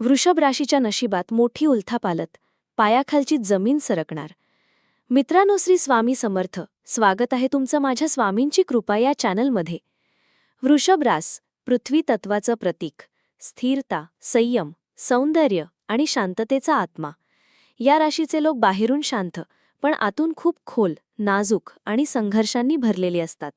वृषभ राशीच्या नशिबात मोठी उलथापालत पायाखालची जमीन सरकणार. मित्रांनो श्री स्वामी समर्थ स्वागत आहे तुमचं माझ्या स्वामींची कृपा या चॅनलमध्ये. वृषभ रास पृथ्वी तत्वाचं प्रतीक स्थिरता संयम सौंदर्य आणि शांततेचा आत्मा. या राशीचे लोक बाहेरून शांत पण आतून खूप खोल नाजूक आणि संघर्षांनी भरलेले असतात.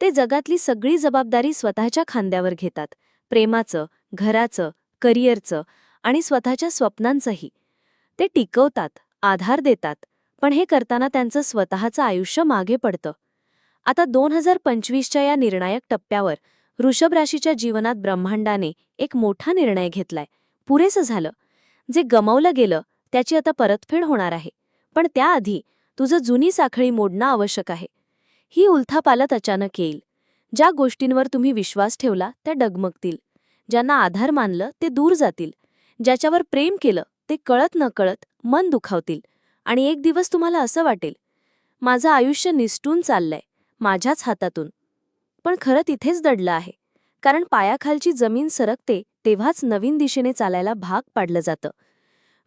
ते जगातली सगळी जबाबदारी स्वतःच्या खांद्यावर घेतात. प्रेमाचं घराचं करिअरचं आणि स्वतःच्या स्वप्नांचंही. ते टिकवतात आधार देतात पण हे करताना त्यांचं स्वतःचं आयुष्य मागे पडतं. आता दोन हजार पंचवीसच्या या निर्णायक टप्प्यावर ऋषभ राशीच्या जीवनात ब्रह्मांडाने एक मोठा निर्णय घेतलाय. पुरेसं झालं. जे गमावलं गेलं त्याची आता परतफेड होणार आहे. पण त्याआधी तुझं जुनी साखळी मोडणं आवश्यक आहे. ही उलथापालत अचानक येईल. ज्या गोष्टींवर तुम्ही विश्वास ठेवला त्या डगमगतील. ज्यांना आधार मानलं ते दूर जातील. ज्याच्यावर प्रेम केलं ते कळत न कळत मन दुखावतील. आणि एक दिवस तुम्हाला असं वाटेल माझं आयुष्य निसटून चाललंय माझ्याच हातातून. पण खरं तिथेच दडलं आहे. कारण पायाखालची जमीन सरकते तेव्हाच नवीन दिशेने चालायला भाग पाडलं जातं.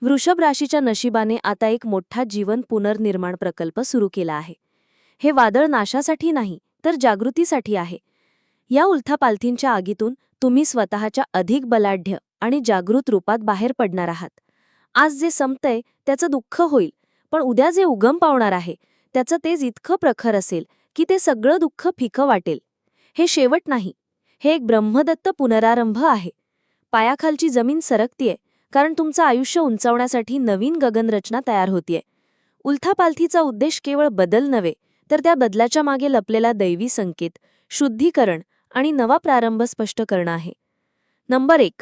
वृषभ राशीच्या नशिबाने आता एक मोठा जीवन पुनर्निर्माण प्रकल्प सुरू केला आहे. हे वादळ नाशासाठी नाही तर जागृतीसाठी आहे. या उलथापालथींच्या आगीतून तुम्ही स्वतःच्या अधिक बलाढ्य आणि जागृत रूपात बाहेर पडणार आहात. आज जे संपतंय त्याचं दुःख होईल पण उद्या जे उगम पावणार आहे त्याचं तेज इतकं प्रखर असेल की ते सगळं दुःख फिकं वाटेल. हे शेवट नाही. हे एक ब्रह्मदत्त पुनरारंभ आहे. पायाखालची जमीन सरकतीये कारण तुमचं आयुष्य उंचावण्यासाठी नवीन गगनरचना तयार होतीये. उलथापालथीचा उद्देश केवळ बदल नव्हे तर त्या बदलाच्या मागे लपलेला दैवी संकेत शुद्धीकरण आणि नवा प्रारंभ स्पष्ट करणं आहे. नंबर एक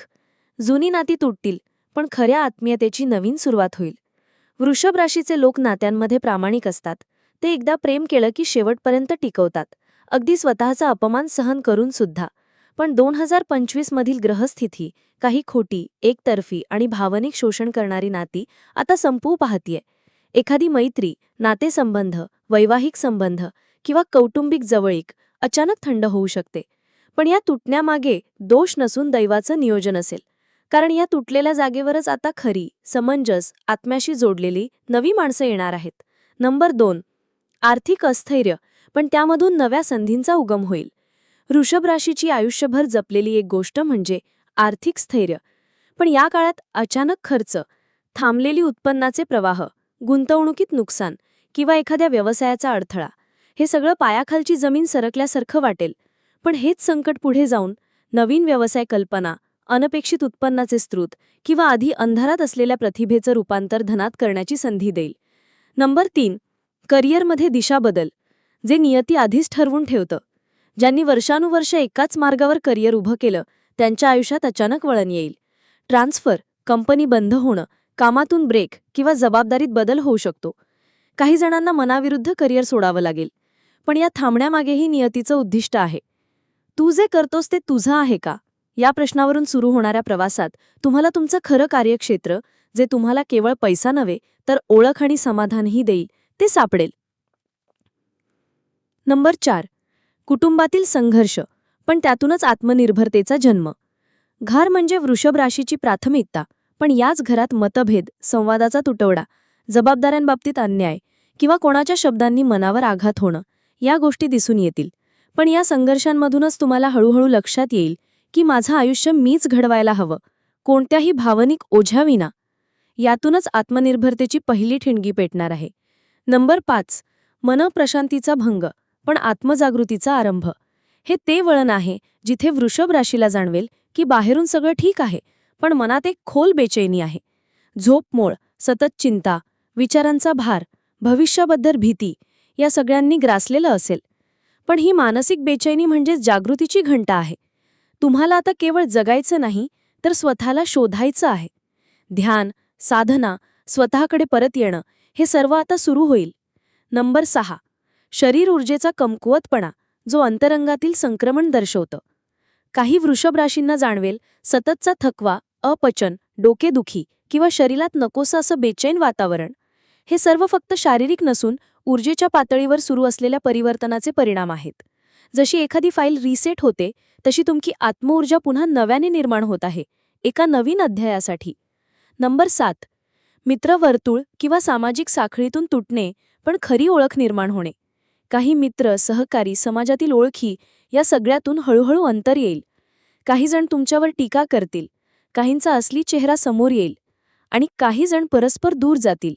जुनी नाती तुटतील पण खऱ्या आत्मीयतेची नवीन सुरुवात होईल. वृषभ राशीचे लोक नात्यांमध्ये प्रामाणिक असतात. ते एकदा प्रेम केलं की शेवटपर्यंत टिकवतात. अगदी स्वतःचा अपमान सहन करून सुद्धा. पण दोन हजार पंचवीसमधील ग्रहस्थिती काही खोटी एकतर्फी आणि भावनिक शोषण करणारी नाती आता संपवू पाहतीये. एखादी मैत्री नातेसंबंध वैवाहिक संबंध किंवा कौटुंबिक जवळीक अचानक थंड होऊ शकते. पण या तुटण्यामागे दोष नसून दैवाचं नियोजन असेल. कारण या तुटलेल्या जागेवरच आता खरी समंजस आत्म्याशी जोडलेली नवी माणसं येणार आहेत. नंबर दोन आर्थिक अस्थैर्य पण त्यामधून नव्या संधींचा उगम होईल. वृषभ राशीची आयुष्यभर जपलेली एक गोष्ट म्हणजे आर्थिक स्थैर्य. पण या काळात अचानक खर्च थांबलेली उत्पन्नाचे प्रवाह गुंतवणुकीत नुकसान किंवा एखाद्या व्यवसायाचा अडथळा हे सगळं पायाखालची जमीन सरकल्यासारखं वाटेल. पण हेच संकट पुढे जाऊन नवीन व्यवसाय कल्पना अनपेक्षित उत्पन्नाचे स्रोत किंवा आधी अंधारात असलेल्या प्रतिभेचं रूपांतर धनात करण्याची संधी देईल. नंबर तीन करिअरमध्ये दिशा बदल जे नियती आधीच ठरवून ठेवतं. ज्यांनी वर्षानुवर्ष एकाच मार्गावर करिअर उभं केलं त्यांच्या आयुष्यात अचानक वळण येईल. ट्रान्सफर कंपनी बंद होणं कामातून ब्रेक किंवा जबाबदारीत बदल होऊ शकतो. काही जणांना मनाविरुद्ध करिअर सोडावं लागेल. पण या थांबण्यामागेही नियतीचं उद्दिष्ट आहे. तू जे करतोस ते तुझं आहे का? या प्रश्नावरून सुरू होणाऱ्या प्रवासात तुम्हाला तुमचं खरं कार्यक्षेत्र जे तुम्हाला केवळ पैसा नव्हे तर ओळख आणि समाधानही देईल ते सापडेल. नंबर चार. कुटुंबातील संघर्ष पण त्यातूनच आत्मनिर्भरतेचा जन्म. घर म्हणजे वृषभ राशीची प्राथमिकता पण याच घरात मतभेद संवादाचा तुटवडा जबाबदाऱ्यांबाबतीत अन्याय किंवा कोणाच्या शब्दांनी मनावर आघात होणं या गोष्टी दिसून येतील. पण या संघर्षांमधूनच तुम्हाला हळूहळू लक्षात येईल की माझं आयुष्य मीच घडवायला हवं. कोणत्याही भावनिक ओझ्याविना यातूनच आत्मनिर्भरतेची पहिली ठिणगी पेटणार आहे. नंबर पाच. मनप्रशांतीचा भंग पण आत्मजागृतीचा आरंभ. हे ते वळण आहे जिथे वृषभ राशीला जाणवेल की बाहेरून सगळं ठीक आहे पण मनात एक खोल बेचैनी आहे. झोपमोळ सतत चिंता विचारांचा भार भविष्याबद्दल भीती या सगळ्यांनी ग्रासलेलं असेल. पण ही मानसिक बेचैनी म्हणजे जागृतीची घंटा आहे. तुम्हाला आता केवळ जगायचं नाही तर स्वतःला शोधायचं आहे. ध्यान साधना स्वतःकडे परत येणं हे सर्व आता सुरू होईल. नंबर सहा. शरीर ऊर्जेचा कमकुवतपणा जो अंतरंगातील संक्रमण दर्शवतं. काही वृषभ राशींना जाणवेल सततचा थकवा अपचन डोकेदुखी किंवा शरीरात नकोसं असं बेचैन वातावरण. हे सर्व फक्त शारीरिक नसून ऊर्जेच्या पातळीवर सुरू असलेल्या परिवर्तनाचे परिणाम आहेत. जशी एखादी फाईल रिसेट होते तशी तुमची आत्मऊर्जा पुन्हा नव्याने निर्माण होत आहे एका नवीन अध्यायासाठी. नंबर सात. मित्रवर्तुळ किंवा सामाजिक साखळीतून तुटणे पण खरी ओळख निर्माण होणे. काही मित्र सहकारी समाजातील ओळखी या सगळ्यातून हळूहळू अंतर येईल. काही जण तुमच्यावर टीका करतील. काहींचा असली चेहरा समोर येईल. आणि काही जण परस्पर दूर जातील.